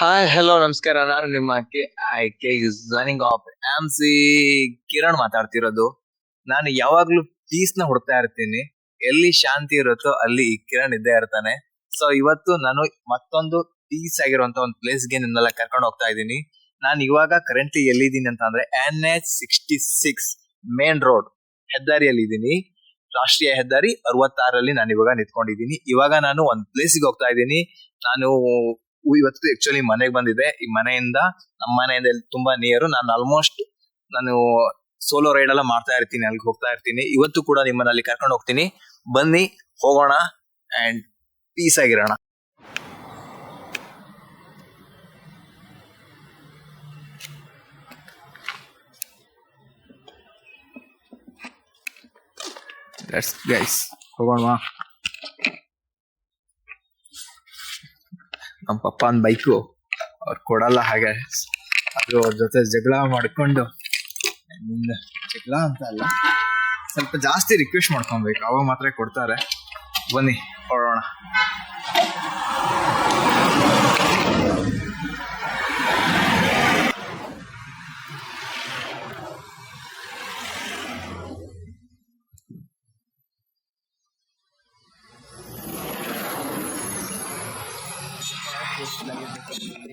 Hi hello ನಮಸ್ಕಾರ. ನಾನು ನಿಮ್ಮ K, I, K running of M C Kiran ಮಾತಾಡ್ತಿರೋದು. ನಾನು ಯಾವಾಗ್ಲೂ ಪೀಸ್ನ ಹುಡ್ತಾ ಇರ್ತೀನಿ. ಎಲ್ಲಿ ಶಾಂತಿ ಇರುತ್ತೋ ಅಲ್ಲಿ ಕಿರಣ್ ಇದ್ದೇ ಇರ್ತಾನೆ. ಸೊ ಇವತ್ತು ನಾನು ಮತ್ತೊಂದು ಪೀಸ್ ಆಗಿರುವಂತ ಒಂದು ಪ್ಲೇಸ್ಗೆ ನಿನ್ನೆಲ್ಲ ಕರ್ಕೊಂಡು ಹೋಗ್ತಾ ಇದ್ದೀನಿ. ನಾನು ಇವಾಗ ಕರೆಂಟ್ಲಿ ಎಲ್ಲಿದ್ದೀನಿ ಅಂತ ಅಂದ್ರೆ N H sixty six main road ಹೆದ್ದಾರಿಯಲ್ಲಿ ಇದ್ದೀನಿ. ರಾಷ್ಟ್ರೀಯ ಹೆದ್ದಾರಿ ಅರವತ್ತಾರಲ್ಲಿ ನಾನು ಇವಾಗ ನಿಂತ್ಕೊಂಡಿದ್ದೀನಿ. ಇವಾಗ ನಾನು ಒಂದ್ ಪ್ಲೇಸಿಗೆ ಹೋಗ್ತಾ ಇದ್ದೀನಿ. ನಾನು ಇವತ್ತು ಆಕ್ಚುಲಿ ಮನೆಗೆ ಬಂದಿದೆ ಈ ಮನೆಯಿಂದ ನಮ್ಮ ಮನೆಯಿಂದ ತುಂಬಾ ನಿಯರ್ ನಾನು ಆಲ್ಮೋಸ್ಟ್ ನಾನು ಸೋಲೋ ರೈಡ್ ಎಲ್ಲ ಮಾಡ್ತಾ ಇರ್ತೀನಿ, ಅಲ್ಲಿಗೆ ಹೋಗ್ತಾ ಇರ್ತೀನಿ. ಇವತ್ತು ಕೂಡ ನಿಮ್ಮನ್ನ ಅಲ್ಲಿ ಕರ್ಕೊಂಡು ಹೋಗ್ತೀನಿ. ಬನ್ನಿ, ಹೋಗೋಣ ಅಂಡ್ ಪೀಸ್ ಆಗಿರೋಣ. ಹೋಗೋಣ. ನಮ್ಮ ಪಪ್ಪನ ಬೈಕು ಅವ್ರು ಕೊಡಲ್ಲ ಹಾಗೆ. ಅದು ಅವ್ರ ಜೊತೆ ಜಗಳ ಮಾಡ್ಕೊಂಡು ಜಗಳ ಅಂತ ಅಲ್ಲ, ಸ್ವಲ್ಪ ಜಾಸ್ತಿ ರಿಕ್ವೆಸ್ಟ್ ಮಾಡ್ಕೊಬೇಕು. ಅವಾಗ ಮಾತ್ರ ಕೊಡ್ತಾರೆ. ಬನ್ನಿ Deus te dá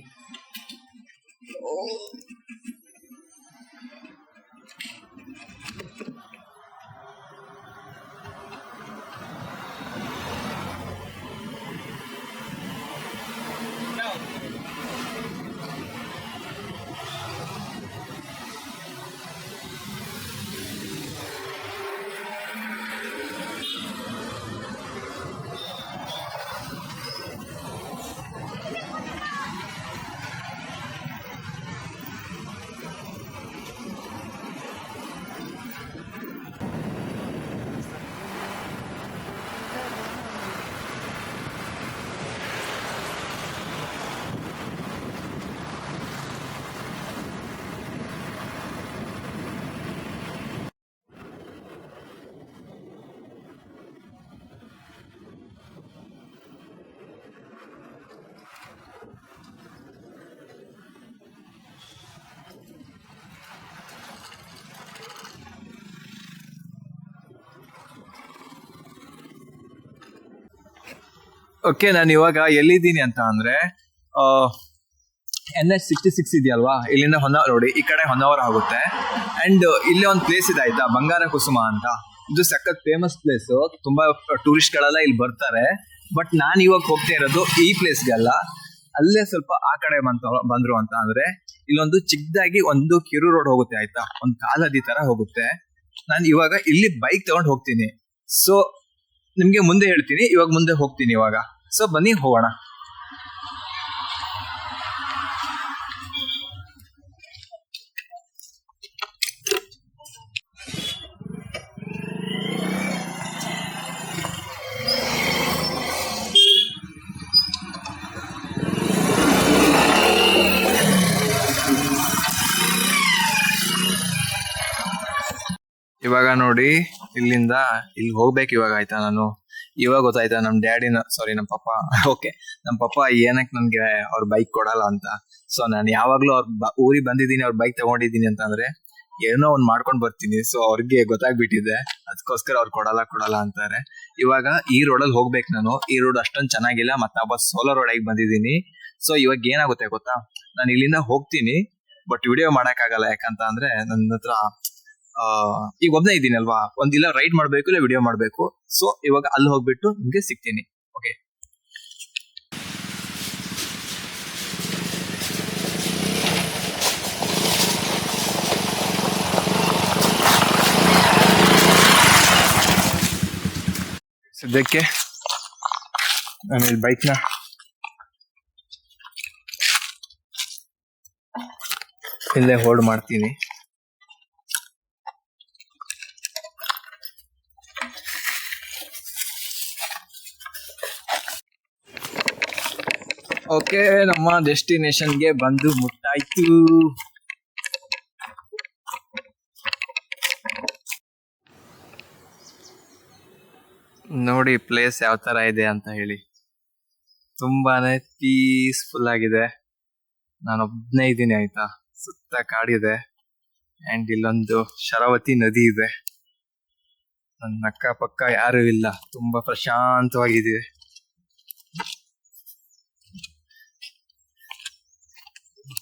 ಓಕೆ ನಾನು ಇವಾಗ ಎಲ್ಲಿದ್ದೀನಿ ಅಂತ ಅಂದ್ರೆ ಎನ್ ಎಚ್ ಸಿಕ್ಸ್ಟಿ ಸಿಕ್ಸ್ ಇದೆಯಲ್ವಾ? ಇಲ್ಲಿಂದ ಹೊನ್ನ ನೋಡಿ, ಈ ಕಡೆ ಹೊನ್ನಾವರ ಆಗುತ್ತೆ. ಅಂಡ್ ಇಲ್ಲಿ ಒಂದು ಪ್ಲೇಸ್ ಇದೆ ಆಯ್ತಾ? ಬಂಗಾರ ಕುಸುಮ ಅಂತ. ಇದು ಸಖತ್ ಫೇಮಸ್ ಪ್ಲೇಸ್ ತುಂಬಾ ಟೂರಿಸ್ಟ್ ಗಳೆಲ್ಲ ಇಲ್ಲಿ ಬರ್ತಾರೆ. ಬಟ್ ನಾನು ಇವಾಗ ಹೋಗ್ತಾ ಇರೋದು ಈ ಪ್ಲೇಸ್ಗೆ ಅಲ್ಲ. ಅಲ್ಲೇ ಸ್ವಲ್ಪ ಆ ಕಡೆ ಬಂತ, ಬಂದ್ರು ಅಂತ ಅಂದ್ರೆ, ಇಲ್ಲೊಂದು ಚಿಕ್ಕದಾಗಿ ಒಂದು ಕಿರು ರೋಡ್ ಹೋಗುತ್ತೆ ಆಯ್ತಾ? ಒಂದು ಕಾಲದಿ ತರ ಹೋಗುತ್ತೆ. ನಾನು ಇವಾಗ ಇಲ್ಲಿ ಬೈಕ್ ತಗೊಂಡ್ ಹೋಗ್ತೀನಿ. ಸೊ ನಿಮ್ಗೆ ಮುಂದೆ ಹೇಳ್ತೀನಿ, ಇವಾಗ ಮುಂದೆ ಹೋಗ್ತೀನಿ ಇವಾಗ. ಸೊ ಬನ್ನಿ ಹೋಗೋಣ. ಇವಾಗ ನೋಡಿ ಇಲ್ಲಿಂದ ಇಲ್ಲಿ ಹೋಗ್ಬೇಕು ಇವಾಗ ಆಯ್ತಾ ನಾನು. ಇವಾಗ ಗೊತ್ತಾಯ್ತಾ ನಮ್ ಡ್ಯಾಡಿನ ಸಾರಿ ನಮ್ ಪಪ್ಪ. ಓಕೆ ನಮ್ ಪಪ್ಪ ಏನಕ್ಕೆ ನನ್ಗೆ ಅವ್ರ ಬೈಕ್ ಕೊಡಲ್ಲ ಅಂತ. ಸೊ ನಾನು ಯಾವಾಗ್ಲೂ ಅವ್ರ ಊರಿಗೆ ಬಂದಿದ್ದೀನಿ, ಅವ್ರ ಬೈಕ್ ತಗೊಂಡಿದ್ದೀನಿ ಅಂತ ಅಂದ್ರೆ ಏನೋ ಒಂದ್ ಮಾಡ್ಕೊಂಡ್ ಬರ್ತೀನಿ. ಸೊ ಅವ್ರಿಗೆ ಗೊತ್ತಾಗ್ಬಿಟ್ಟಿದೆ. ಅದಕ್ಕೋಸ್ಕರ ಅವ್ರು ಕೊಡಲ್ಲ ಕೊಡಲ್ಲ ಅಂತಾರೆ. ಇವಾಗ ಈ ರೋಡ್ ಅಲ್ಲಿ ಹೋಗ್ಬೇಕು ನಾನು. ಈ ರೋಡ್ ಅಷ್ಟೊಂದ್ ಚೆನ್ನಾಗಿಲ್ಲ, ಮತ್ತೆ ಬಸ್ ಸೋಲೋ ರೋಡ್ ಆಗಿ ಬಂದಿದ್ದೀನಿ. ಸೊ ಇವಾಗ ಏನಾಗುತ್ತೆ ಗೊತ್ತಾ? ನಾನು ಇಲ್ಲಿಂದ ಹೋಗ್ತೀನಿ ಬಟ್ ವಿಡಿಯೋ ಮಾಡಕ್ ಆಗಲ್ಲ ಯಾಕಂತ ಅಂದ್ರೆ ನನ್ನ ಹತ್ರ ಈಗ ಒಬ್ನೇ ಒಂದ್ ಒಂದಿಲ್ಲ ರೈಡ್ ಮಾಡ್ಬೇಕು ಇಲ್ಲ ವಿಡಿಯೋ ಮಾಡ್ಬೇಕು. ಸೊ ಇವಾಗ ಅಲ್ಲಿ ಹೋಗ್ಬಿಟ್ಟು ನಿಮ್ಗೆ ಸಿಗ್ತೀನಿ. ಓಕೆ ಸದ್ಯಕ್ಕೆ ನಾನು ಇಲ್ಲಿ ಬೈಕ್ನ ಇಲ್ಲೇ ಹೋಲ್ಡ್ ಮಾಡ್ತೀನಿ. ಓಕೆ, ನಮ್ಮ ಡೆಸ್ಟಿನೇಷನ್ಗೆ ಬಂದು ಮುಟ್ಟಾಯ್ತು. ನೋಡಿ ಪ್ಲೇಸ್ ಯಾವ ತರ ಇದೆ ಅಂತ ಹೇಳಿ. ತುಂಬಾನೇ ಪೀಸ್ಫುಲ್ ಆಗಿದೆ. ನಾನು ಒಬ್ನೇ ಇದ್ದೀನಿ, ಆಯ್ತಾ? ಸುತ್ತ ಕಾಡಿದೆ ಅಂಡ್ ಇಲ್ಲೊಂದು ಶರಾವತಿ ನದಿ ಇದೆ. ನನ್ನ ಅಕ್ಕಪಕ್ಕ ಯಾರು ಇಲ್ಲ. ತುಂಬಾ ಪ್ರಶಾಂತವಾಗಿದೆ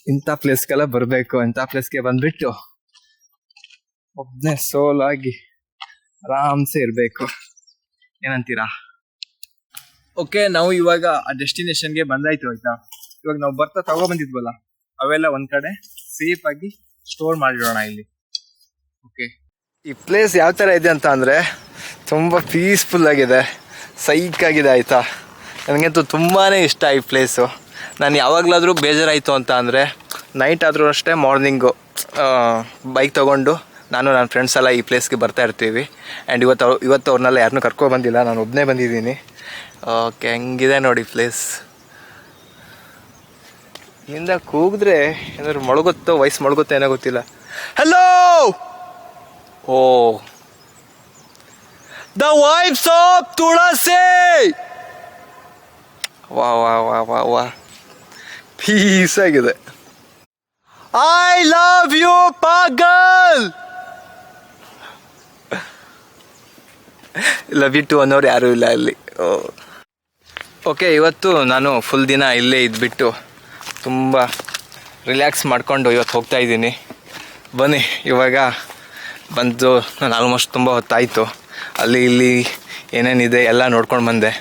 ಇಂಥ ಪ್ಲೇಸ್ಗೆಲ್ಲ ಬರಬೇಕು ಇಂಥ ಪ್ಲೇಸ್ಗೆ ಬಂದ್ಬಿಟ್ಟು ಒಬ್ಬನೇ ಸೋಲಾಗಿ ಆಗಿ ಆರಾಮ್ಸೆ ಇರಬೇಕು. ಏನಂತೀರಾ? ಓಕೆ ನಾವು ಇವಾಗ ಆ ಡೆಸ್ಟಿನೇಷನ್ಗೆ ಬಂದಾಯ್ತು ಆಯ್ತಾ? ಇವಾಗ ನಾವು ಬರ್ತಾ ತಗೋ ಬಂದಿದ್ವಲ್ಲ ಅವೆಲ್ಲ ಒಂದ್ ಕಡೆ ಸೇಫ್ ಆಗಿ ಸ್ಟೋರ್ ಮಾಡಿರೋಣ ಇಲ್ಲಿ. ಓಕೆ ಈ ಪ್ಲೇಸ್ ಯಾವ ತರ ಇದೆ ಅಂತ ಅಂದರೆ ತುಂಬಾ ಪೀಸ್ಫುಲ್ ಆಗಿದೆ ಸೈಕ್ ಆಗಿದೆ ಆಯಿತಾ? ನನಗಂತೂ ತುಂಬಾನೇ ಇಷ್ಟ ಈ ಪ್ಲೇಸು ನಾನು ಯಾವಾಗಲಾದರೂ ಬೇಜಾರಾಯಿತು ಅಂತ ಅಂದರೆ ನೈಟ್ ಆದರೂ ಅಷ್ಟೇ ಮಾರ್ನಿಂಗು ಬೈಕ್ ತೊಗೊಂಡು ನಾನು ನನ್ನ ಫ್ರೆಂಡ್ಸ್ ಎಲ್ಲ ಈ ಪ್ಲೇಸ್ಗೆ ಬರ್ತಾ ಇರ್ತೀವಿ. ಆ್ಯಂಡ್ ಇವತ್ತು ಅವ್ರು, ಇವತ್ತು ಅವ್ರನ್ನೆಲ್ಲ ಯಾರನ್ನೂ ಕರ್ಕೊ ಬಂದಿಲ್ಲ, ನಾನು ಒಬ್ಬನೇ ಬಂದಿದ್ದೀನಿ. ಓಕೆ ಹೆಂಗಿದೆ ನೋಡಿ ಪ್ಲೇಸ್ ಇಂದ ಕೂಗಿದ್ರೆ ಏನಾದ್ರು ಮೊಳಗುತ್ತೋ ವಯಸ್ಸು ಮೊಳಗುತ್ತೋ ಏನೋ ಗೊತ್ತಿಲ್ಲ. Hello O. The wives of Tulsi! ವಾ ವಾ ವಾ ವಾ ವಾ. ಪೀಸ್ ಆಗಿದೆ ಐ ಲವ್ ಯು ಪಾಗಲ್ ಲವ್ ಯು ಟು ಅನ್ನೋರು ಯಾರೂ ಇಲ್ಲ ಅಲ್ಲಿ. ಓಕೆ ಇವತ್ತು ನಾನು ಫುಲ್ ದಿನ ಇಲ್ಲೇ ಇದ್ಬಿಟ್ಟು ತುಂಬ ರಿಲ್ಯಾಕ್ಸ್ ಮಾಡಿಕೊಂಡು ಇವತ್ತು ಹೋಗ್ತಾ ಇದ್ದೀನಿ. ಬನ್ನಿ ಇವಾಗ ಬಂದು ನಾನು ಆಲ್ಮೋಸ್ಟ್ ತುಂಬ ಹೊತ್ತಾಯಿತು. ಅಲ್ಲಿ ಇಲ್ಲಿ ಏನೇನಿದೆ ಎಲ್ಲ ನೋಡ್ಕೊಂಡು ಬಂದೆ.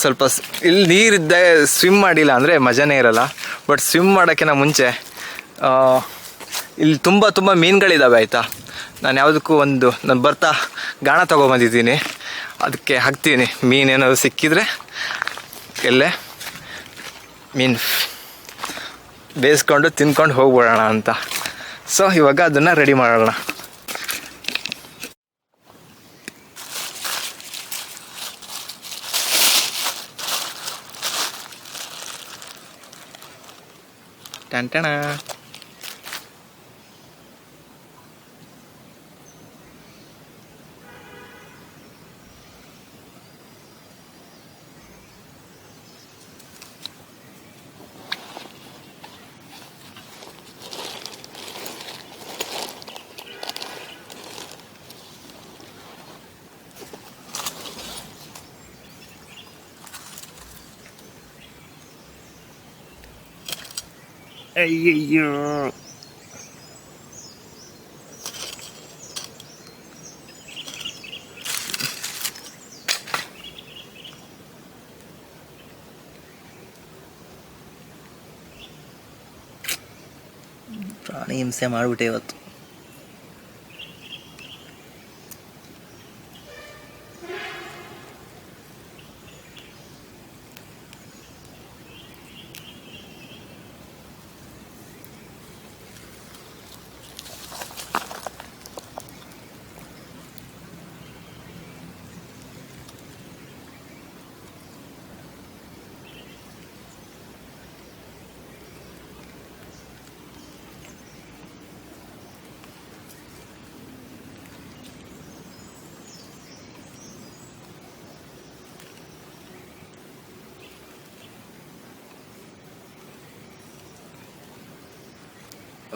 ಸ್ವಲ್ಪ ಇಲ್ಲಿ ನೀರಿದ್ದ ಸ್ವಿಮ್ ಮಾಡಿಲ್ಲ ಅಂದರೆ ಮಜಾನೇ ಇರಲ್ಲ. ಬಟ್ ಸ್ವಿಮ್ ಮಾಡೋಕ್ಕಿಂತ ಮುಂಚೆ ಇಲ್ಲಿ ತುಂಬ ತುಂಬ ಮೀನುಗಳಿದ್ದಾವೆ ಆಯಿತಾ? ನಾನು ಯಾವುದಕ್ಕೂ ಒಂದು, ನಾನು ಬರ್ತಾ ಗಾಣ ತೊಗೊಬಂದಿದ್ದೀನಿ ಅದಕ್ಕೆ ಹಾಕ್ತೀನಿ. ಮೀನು ಏನಾದ್ರು ಸಿಕ್ಕಿದರೆ ಎಲ್ಲೇ ಮೀನು ಬೇಯಿಸ್ಕೊಂಡು ತಿನ್ಕೊಂಡು ಹೋಗ್ಬಿಡೋಣ ಅಂತ. ಸೊ ಇವಾಗ ಅದನ್ನು ರೆಡಿ ಮಾಡೋಣ. Cạnh. ಅಯ್ಯಯ್ಯೋ ಪ್ರಾಣಿ ಹಿಂಸೆ ಮಾಡಿಬಿಟ್ಟೆ ಇವತ್ತು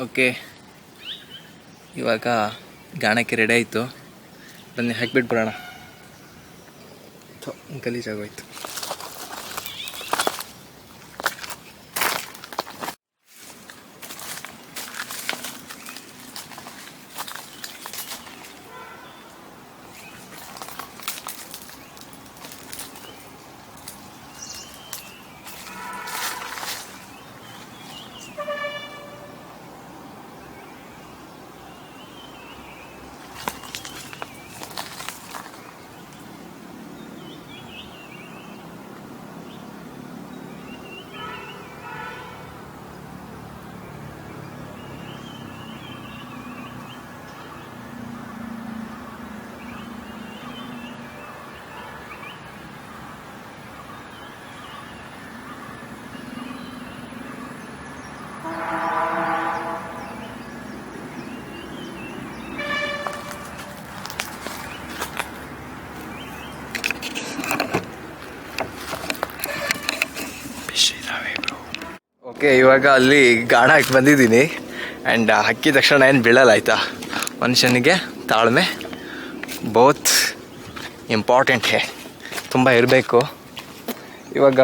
ಓಕೆ. ಇವಾಗ ಗಾಣಕ್ಕೆ ರೆಡಿ ಆಯಿತು. ಬನ್ನಿ ಹಾಕ್ಬಿಟ್ಟು ಬರೋಣ ಗಲೀಜಾಗೋಯ್ತು. ಓಕೆ, ಇವಾಗ ಅಲ್ಲಿ ಗಾಣ ಹಾಕಿ ಬಂದಿದ್ದೀನಿ. ಆ್ಯಂಡ್ ಹಾಕಿದ ತಕ್ಷಣ ಏನು ಬೀಳಲ್ಲ ಆಯಿತಾ ಮನುಷ್ಯನಿಗೆ ತಾಳ್ಮೆ ಬೋತ್ ಇಂಪಾರ್ಟೆಂಟ್ ಹೇ. ತುಂಬ ಇರಬೇಕು. ಇವಾಗ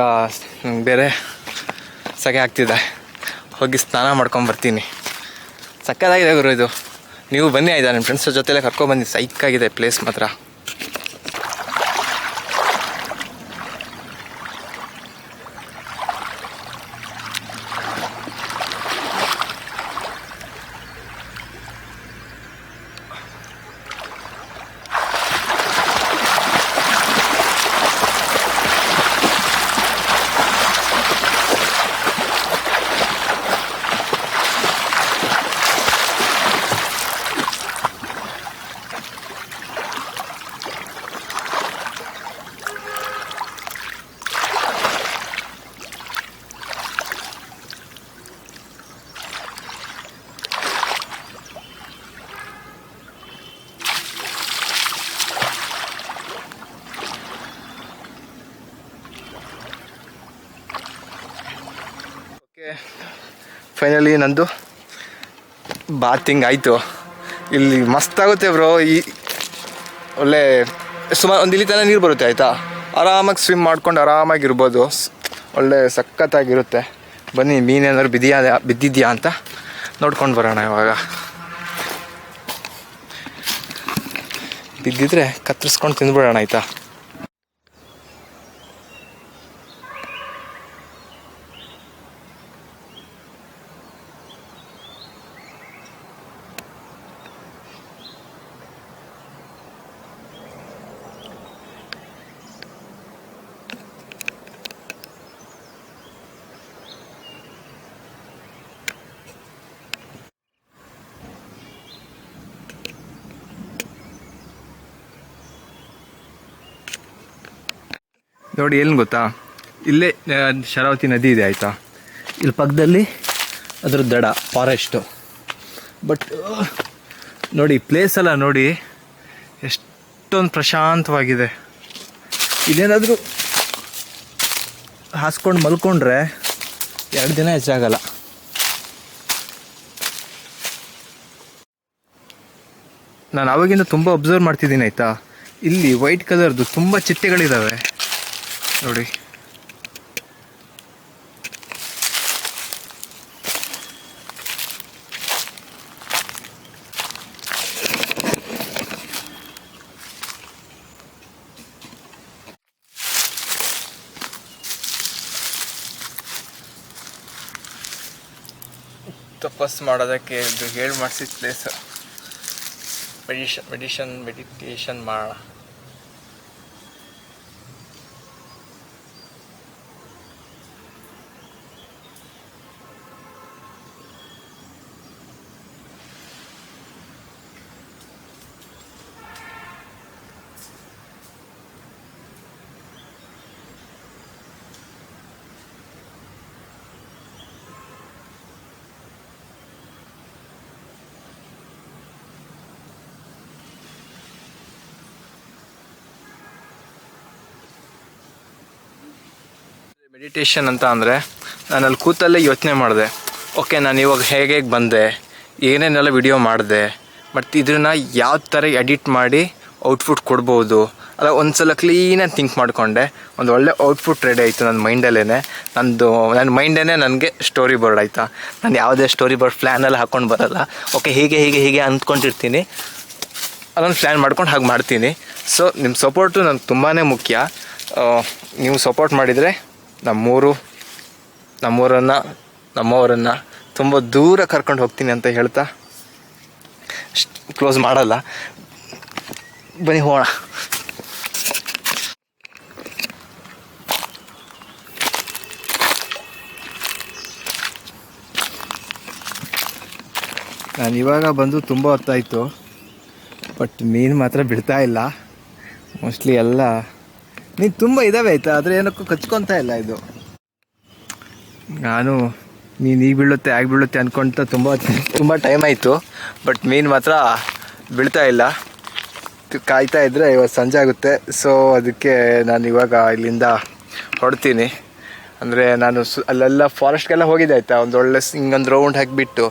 ಬೇರೆ ಸಗೆ ಆಗ್ತಿದೆ. ಹೋಗಿ ಸ್ನಾನ ಮಾಡ್ಕೊಂಡು ಬರ್ತೀನಿ. ಸಕ್ಕತ್ತಾಗಿದೆ ಗುರು ಇದು. ನೀವು ಬನ್ನಿ ಆಯ್ತಾ? ನಿಮ್ಮ ಫ್ರೆಂಡ್ಸ್ ಜೊತೆಲೆ ಕರ್ಕೊಬನ್ನಿ ಸೈಕಾಗಿದೆ ಪ್ಲೇಸ್ ಮಾತ್ರ ಓಕೆ ಫೈನಲಿ ನಂದು ಬಾತಿಂಗ್ ಆಯಿತು. ಇಲ್ಲಿ ಮಸ್ತಾಗುತ್ತೆ ಬ್ರೋ ಈ ಒಳ್ಳೆ ಸುಮಾರು ಒಂದು ಇಲ್ಲಿ ತನಕ ನೀರು ಬರುತ್ತೆ ಆಯಿತಾ? ಆರಾಮಾಗಿ ಸ್ವಿಮ್ ಮಾಡ್ಕೊಂಡು ಆರಾಮಾಗಿರ್ಬೋದು. ಒಳ್ಳೆ ಸಖತ್ತಾಗಿರುತ್ತೆ. ಬನ್ನಿ ಮೀನೇನಾದ್ರು ಬಿದ್ದಿಯಾ, ಬಿದ್ದಿದ್ಯಾ ಅಂತ ನೋಡ್ಕೊಂಡು ಬರೋಣ ಇವಾಗ. ಬಿದ್ದಿದ್ರೆ ಕತ್ತರಿಸ್ಕೊಂಡು ತಿಂದ್ಬಿಡೋಣ ಆಯಿತಾ? ನೋಡಿ, ಎಲ್ಲಿ ಗೊತ್ತಾ? ಇಲ್ಲೇ ಶರಾವತಿ ನದಿ ಇದೆ, ಆಯಿತಾ? ಇಲ್ಲಿ ಪಕ್ಕದಲ್ಲಿ ಅದ್ರ ದಡ ಫಾರೆಸ್ಟು ಬಟ್ ನೋಡಿ ಪ್ಲೇಸ್ ಎಲ್ಲ ನೋಡಿ, ಎಷ್ಟೊಂದು ಪ್ರಶಾಂತವಾಗಿದೆ. ಇದೇನಾದರೂ ಹಾಸ್ಕೊಂಡು ಮಲ್ಕೊಂಡ್ರೆ ಎರಡು ದಿನ ಹೆಚ್ಚಾಗಲ್ಲ ನಾನು ಆವಾಗಿಂದ ತುಂಬ ಅಬ್ಸರ್ವ್ ಮಾಡ್ತಿದ್ದೀನಿ, ಆಯಿತಾ? ಇಲ್ಲಿ ವೈಟ್ ಕಲರ್ದು ತುಂಬ ಚಿಟ್ಟೆಗಳಿದ್ದಾವೆ ನೋಡಿ. ತಪಸ್ ಮಾಡೋದಕ್ಕೆ ಇದು ಹೇಳಿ ಮಾಡಿಸಿದ ಪ್ಲೇಸ್ ಮೆಡಿಷನ್ ಮೆಡಿಷನ್ ಮೆಡಿಟೇಷನ್ ಮಾಡೋಣ ಮೆಡಿಟೇಷನ್ ಅಂತ ಅಂದರೆ ನಾನು ಅಲ್ಲಿ ಕೂತಲ್ಲೇ ಯೋಚನೆ ಮಾಡಿದೆ. ಓಕೆ, ನಾನು ಇವಾಗ ಹೇಗೆ ಹೇಗೆ ಬಂದೆ, ಏನೇನೆಲ್ಲ ವಿಡಿಯೋ ಮಾಡಿದೆ ಮತ್ತು ಇದನ್ನು ಯಾವ ಥರ ಎಡಿಟ್ ಮಾಡಿ ಔಟ್ಪುಟ್ ಕೊಡ್ಬೋದು, ಅಲ್ಲ ಒಂದು ಸಲ ಕ್ಲೀನಾಗಿ ಥಿಂಕ್ ಮಾಡಿಕೊಂಡೆ. ಒಂದು ಒಳ್ಳೆ ಔಟ್ಪುಟ್ ರೆಡಿ ಆಯಿತು ನನ್ನ ಮೈಂಡಲ್ಲೇ ನಂದು ನನ್ನ ಮೈಂಡೇ ನನಗೆ ಸ್ಟೋರಿ ಬೋರ್ಡ್ ಆಯಿತಾ. ನಾನು ಯಾವುದೇ ಸ್ಟೋರಿ ಬೋರ್ಡ್ ಪ್ಲ್ಯಾನಲ್ಲಿ ಹಾಕ್ಕೊಂಡು ಬರಲ್ಲ. ಓಕೆ, ಹೀಗೆ ಹೀಗೆ ಹೀಗೆ ಅಂದ್ಕೊಂಡಿರ್ತೀನಿ ಅದೊಂದು ಪ್ಲ್ಯಾನ್ ಮಾಡ್ಕೊಂಡು ಹಾಗೆ ಮಾಡ್ತೀನಿ. ಸೊ ನಿಮ್ಮ ಸಪೋರ್ಟು ನನಗೆ ತುಂಬಾ ಮುಖ್ಯ. ನೀವು ಸಪೋರ್ಟ್ ಮಾಡಿದರೆ ನಮ್ಮೂರು, ನಮ್ಮೂರನ್ನು, ನಮ್ಮವರನ್ನು ತುಂಬ ದೂರ ಕರ್ಕೊಂಡು ಹೋಗ್ತೀನಿ ಅಂತ ಹೇಳ್ತಾ ಕ್ಲೋಸ್ ಮಾಡಲ್ಲ. ಬನ್ನಿ ಹೋಗೋಣ. ನಾನು ಇವಾಗ ಬಂದು ತುಂಬ ಹೊತ್ತಾಯಿತು ಬಟ್ ಮೀನು ಮಾತ್ರ ಬಿಡ್ತಾ ಇಲ್ಲ. ಮೋಸ್ಟ್ಲಿ ಎಲ್ಲ ನೀನು ತುಂಬ ಇದಾವೆ ಆಯ್ತಾ? ಆದರೆ ಏನಕ್ಕೂ ಕಚ್ಕೊತಾ ಇಲ್ಲ ಇದು. ನಾನು ನೀನು ಈಗ ಬೀಳುತ್ತೆ ಆಗ ಬೀಳುತ್ತೆ ಅನ್ಕೊಂತ ತುಂಬ ತುಂಬ ಟೈಮ್ ಆಯಿತು. ಬಟ್ ಮೀನು ಮಾತ್ರ ಬೀಳ್ತಾ ಇಲ್ಲ. ಕಾಯ್ತಾ ಇದ್ದರೆ ಇವತ್ತು ಸಂಜೆ ಆಗುತ್ತೆ. ಸೊ ಅದಕ್ಕೆ ನಾನು ಇವಾಗ ಇಲ್ಲಿಂದ ಹೊಡ್ತೀನಿ ಅಂದರೆ ನಾನು ಸು, ಅಲ್ಲೆಲ್ಲ ಫಾರೆಸ್ಟ್ಗೆಲ್ಲ ಹೋಗಿದ್ದೆ ಆಯಿತಾ? ಒಂದು ಒಳ್ಳೆ ಹಿಂಗೊಂದು ರೌಂಡ್ ಹಾಕಿಬಿಟ್ಟು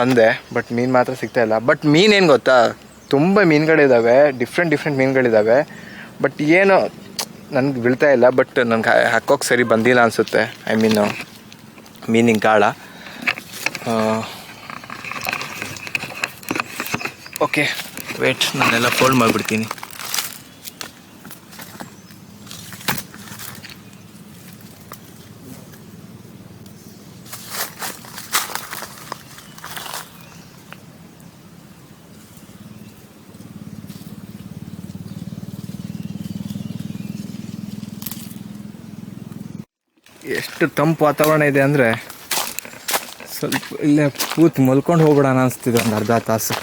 ಬಂದೆ. ಬಟ್ ಮೀನು ಮಾತ್ರ ಸಿಗ್ತಾ ಇಲ್ಲ. ಬಟ್ ಏನು ಗೊತ್ತಾ? ತುಂಬ ಮೀನುಗಳಿದ್ದಾವೆ ಡಿಫ್ರೆಂಟ್ ಡಿಫ್ರೆಂಟ್ ಮೀನುಗಳಿದ್ದಾವೆ ಬಟ್ ಏನು ನನಗೆ ಬೀಳ್ತಾ ಇಲ್ಲ ಬಟ್ ನನಗೆ ಹಾಕೋಕೆ ಸರಿ ಬಂದಿಲ್ಲ ಅನಿಸುತ್ತೆ. ಐ ಮೀನು ಮೀನಿಂಗ್ ಗಾಳ. ಓಕೆ ವೇಟ್ ನಾನೆಲ್ಲ ಫೋಲ್ಡ್ ಮಾಡಿಬಿಡ್ತೀನಿ. ಎಷ್ಟು ತಂಪು ವಾತಾವರಣ ಇದೆ ಅಂದರೆ ಸ್ವಲ್ಪ ಇಲ್ಲೇ ಕೂತು ಮಲ್ಕೊಂಡು ಹೋಗ್ಬಿಡೋಣ ಅನಿಸ್ತಿದೆ ಒಂದು ಅರ್ಧ ತಾಸು.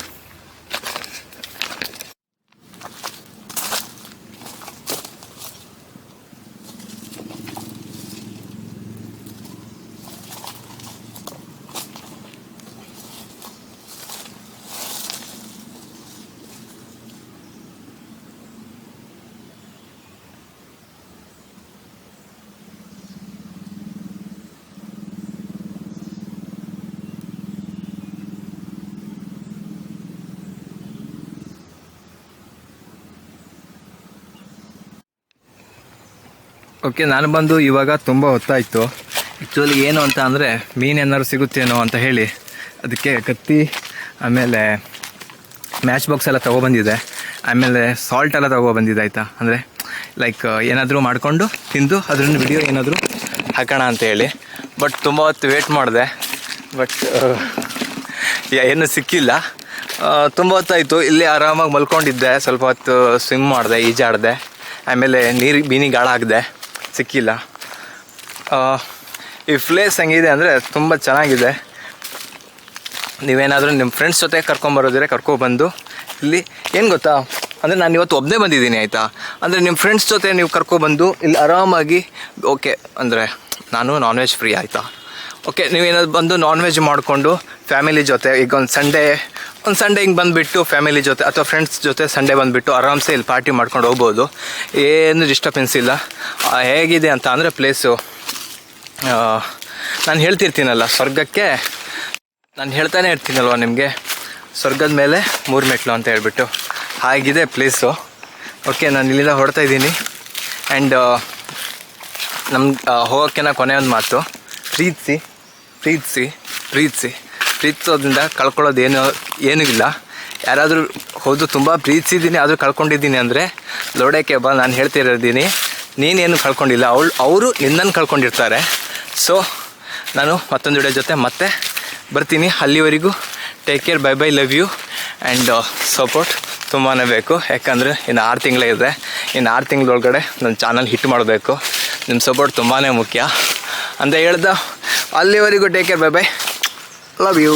ಓಕೆ ನಾನು ಬಂದು ಇವಾಗ ತುಂಬ ಹೊತ್ತಾಯಿತು. ಆ್ಯಕ್ಚುಲಿ ಏನು ಅಂತ ಅಂದರೆ ಮೀನು ಏನಾದ್ರು ಸಿಗುತ್ತೇನೋ ಅಂತ ಹೇಳಿ ಅದಕ್ಕೆ ಕತ್ತಿ, ಆಮೇಲೆ ಮ್ಯಾಚ್ ಬಾಕ್ಸ್ ಎಲ್ಲ ತೊಗೊಬಂದಿದೆ ಆಮೇಲೆ ಸಾಲ್ಟ್ ಎಲ್ಲ ತೊಗೊಬಂದಿದೆ ಆಯಿತಾ? ಅಂದರೆ ಲೈಕ್ ಏನಾದರೂ ಮಾಡಿಕೊಂಡು ತಿಂದು ಅದರಿಂದ ವಿಡಿಯೋ ಏನಾದರೂ ಹಾಕೋಣ ಅಂತ ಹೇಳಿ. ಬಟ್ ತುಂಬ ಹೊತ್ತು ವೇಟ್ ಮಾಡಿದೆ. ಬಟ್ ಏನು ಸಿಕ್ಕಿಲ್ಲ. ತುಂಬ ಹೊತ್ತಾಯಿತು. ಇಲ್ಲಿ ಆರಾಮಾಗಿ ಮಲ್ಕೊಂಡಿದ್ದೆ. ಸ್ವಲ್ಪ ಹೊತ್ತು ಸ್ವಿಮ್ ಮಾಡಿದೆ, ಈಜಾಡಿದೆ. ಆಮೇಲೆ ನೀರಿಗೆ ಬೀನಿಗೆ ಹಾಕಿದೆ ಸಿಕ್ಕಿಲ್ಲ. ಈ ಪ್ಲೇಸ್ ಹೆಂಗಿದೆ ಅಂದರೆ ತುಂಬ ಚೆನ್ನಾಗಿದೆ. ನೀವೇನಾದರೂ ನಿಮ್ಮ ಫ್ರೆಂಡ್ಸ್ ಜೊತೆ ಕರ್ಕೊಂಬರೋದಿದ್ರೆ ಕರ್ಕೊಬಂದು ಇಲ್ಲಿ ಏನು ಗೊತ್ತಾ? ಅಂದರೆ ನಾನು ಇವತ್ತು ಒಬ್ಬನೇ ಬಂದಿದ್ದೀನಿ, ಆಯಿತಾ? ಅಂದರೆ ನಿಮ್ಮ ಫ್ರೆಂಡ್ಸ್ ಜೊತೆ ನೀವು ಕರ್ಕೊಬಂದು ಇಲ್ಲಿ ಆರಾಮಾಗಿ ಓಕೆ ಅಂದರೆ ನಾನು ನಾನ್ ವೆಜ್ ಫ್ರೀ ಆಯಿತಾ ಓಕೆ ನೀವೇನಾದ್ರು ಬಂದು ನಾನ್ ವೆಜ್ ಮಾಡಿಕೊಂಡು ಫ್ಯಾಮಿಲಿ ಜೊತೆ ಈಗ ಒಂದು ಸಂಡೇ ಒಂದು ಸಂಡೇ ಹಿಂಗೆ ಬಂದುಬಿಟ್ಟು ಫ್ಯಾಮಿಲಿ ಜೊತೆ ಅಥವಾ ಫ್ರೆಂಡ್ಸ್ ಜೊತೆ ಸಂಡೇ ಬಂದುಬಿಟ್ಟು ಆರಾಮ್ಸೆ ಇಲ್ಲಿ ಪಾರ್ಟಿ ಮಾಡ್ಕೊಂಡು ಹೋಗ್ಬೋದು. ಏನು ಡಿಸ್ಟರ್ಬೆನ್ಸ್ ಇಲ್ಲ. ಹೇಗಿದೆ ಅಂತ ಅಂದರೆ ಪ್ಲೇಸು ನಾನು ಹೇಳ್ತಿರ್ತೀನಲ್ಲ, ಸ್ವರ್ಗಕ್ಕೆ ನಾನು ಹೇಳ್ತಾನೆ ಇರ್ತೀನಲ್ವ ನಿಮಗೆ? ಸ್ವರ್ಗದ ಮೇಲೆ ಮೂರು ಮೆಟ್ಲು ಅಂತ ಹೇಳಿಬಿಟ್ಟು. ಹಾಗಿದೆ ಪ್ಲೇಸು ಓಕೆ ನಾನು ಇಲ್ಲಿಂದ ಹೊಡ್ತಾ ಇದ್ದೀನಿ. ಆ್ಯಂಡ್ ನಮ್ಗೆ ಹೋಗೋಕ್ಕಿಂತ ಕೊನೆ ಒಂದು ಮಾತು. ಪ್ರೀತಿಸಿ ಪ್ರೀತಿಸಿ ಪ್ರೀತಿಸಿ. ಪ್ರೀತಿಸೋದ್ರಿಂದ ಏನು, ಏನೂ ಇಲ್ಲ. ಯಾರಾದರೂ ಹೌದು ತುಂಬ ಪ್ರೀತಿಸಿದ್ದೀನಿ, ಆದರೂ ಕಳ್ಕೊಂಡಿದ್ದೀನಿ ಅಂದರೆ ಲೋಡಕ್ಕೆ ಬಾ, ನಾನು ಹೇಳ್ತಿರೋದೀನಿ ನೀನೇನು ಕಳ್ಕೊಂಡಿಲ್ಲ. ಅವಳು, ಅವರು ನಿನ್ನನ್ನು ಕಳ್ಕೊಂಡಿರ್ತಾರೆ. ಸೊ ನಾನು ಮತ್ತೊಂದು ವಿಡಿಯೋ ಜೊತೆ ಮತ್ತೆ ಬರ್ತೀನಿ. ಅಲ್ಲಿವರೆಗೂ take care bye bye love you and support ತುಂಬಾ ಬೇಕು. ಯಾಕಂದರೆ ಇನ್ನು ಆರು ತಿಂಗಳೇ ಇದೆ. ಇನ್ನು ಆರು ತಿಂಗಳೊಳಗಡೆ ನನ್ನ ಚಾನಲ್ ಹಿಟ್ ಮಾಡಬೇಕು. ನಿಮ್ಮ ಸಪೋರ್ಟ್ ತುಂಬಾ ಮುಖ್ಯ. ಅಂತ ಹೇಳ್ದ, ಅಲ್ಲಿವರೆಗೂ take care bye bye love you